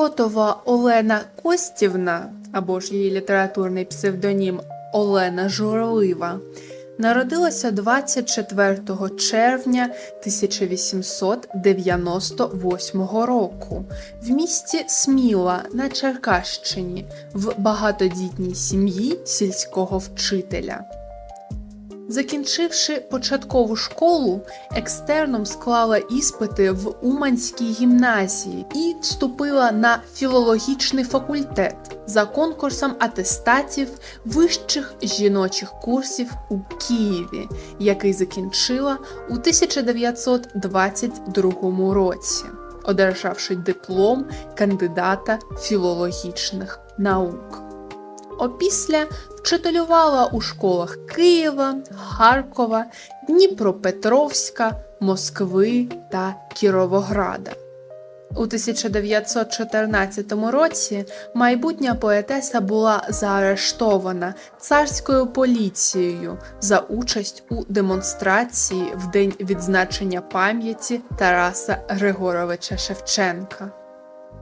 Котова Олена Костівна, або ж її літературний псевдонім Олена Журавлива, народилася 24 червня 1898 року в місті Сміла на Черкащині в багатодітній сім'ї сільського вчителя. Закінчивши початкову школу, екстерном склала іспити в Уманській гімназії і вступила на філологічний факультет за конкурсом атестатів вищих жіночих курсів у Києві, який закінчила у 1922 році, одержавши диплом кандидата філологічних наук. Опісля вчителювала у школах Києва, Харкова, Дніпропетровська, Москви та Кіровограда. У 1914 році майбутня поетеса була заарештована царською поліцією за участь у демонстрації в день відзначення пам'яті Тараса Григоровича Шевченка.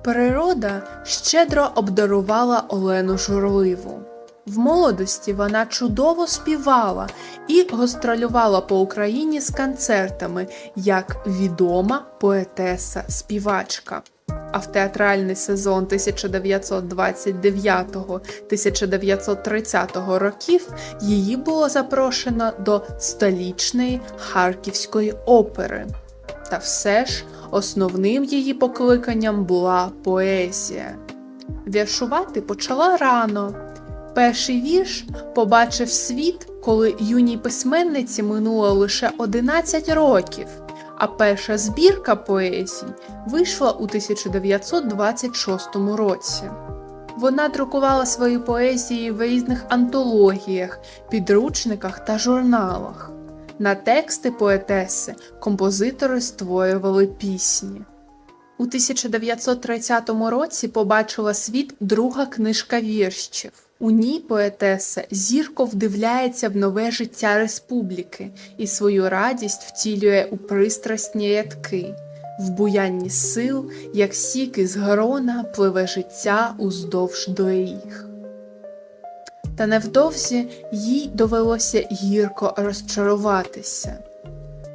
Природа щедро обдарувала Олену Журливу. В молодості вона чудово співала і гастролювала по Україні з концертами як відома поетеса-співачка. А в театральний сезон 1929-1930 років її було запрошено до столічної Харківської опери. Та все ж основним її покликанням була поезія. Віршувати почала рано. Перший вірш побачив світ, коли юній письменниці минуло лише 11 років, а перша збірка поезій вийшла у 1926 році. Вона друкувала свої поезії в різних антологіях, підручниках та журналах. На тексти поетеси композитори створювали пісні. У 1930 році побачила світ друга книжка віршів. У ній поетеса зірко вдивляється в нове життя республіки і свою радість втілює у пристрасні рядки. В буянні сил, як сік із грона, пливе життя уздовж доріг. Та невдовзі їй довелося гірко розчаруватися.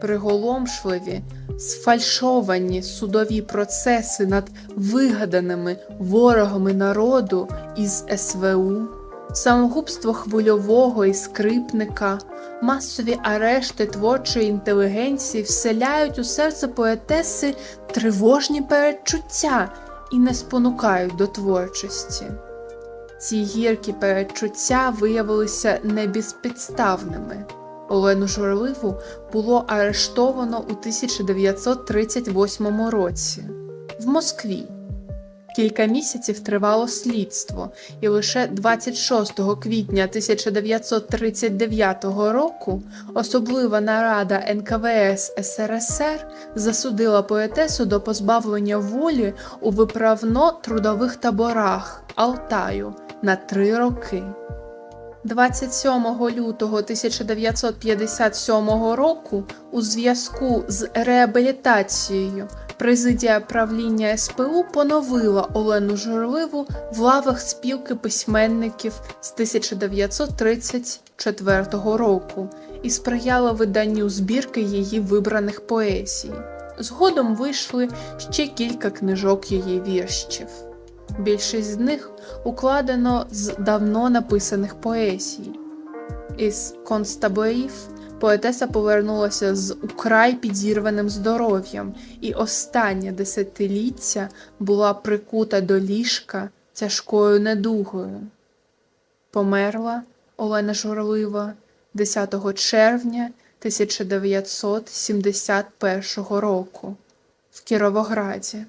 Приголомшливі, сфальшовані судові процеси над вигаданими ворогами народу із СВУ, самогубство хвильового і скрипника, масові арешти творчої інтелігенції вселяють у серце поетеси тривожні передчуття і не спонукають до творчості. Ці гіркі передчуття виявилися небезпідставними. Олену Журливу було арештовано у 1938 році в Москві. Кілька місяців тривало слідство, і лише 26 квітня 1939 року особлива нарада НКВС СРСР засудила поетесу до позбавлення волі у виправно-трудових таборах Алтаю на три роки. 27 лютого 1957 року у зв'язку з реабілітацією президія правління СПУ поновила Олену Журливу в лавах спілки письменників з 1934 року і сприяла виданню збірки її вибраних поезій. Згодом вийшли ще кілька книжок її віршів. Більшість з них укладено з давно написаних поезій. Із концтаборів поетеса повернулася з украй підірваним здоров'ям, і останнє десятиліття була прикута до ліжка тяжкою недугою. Померла Олена Журлива 10 червня 1971 року в Кіровограді.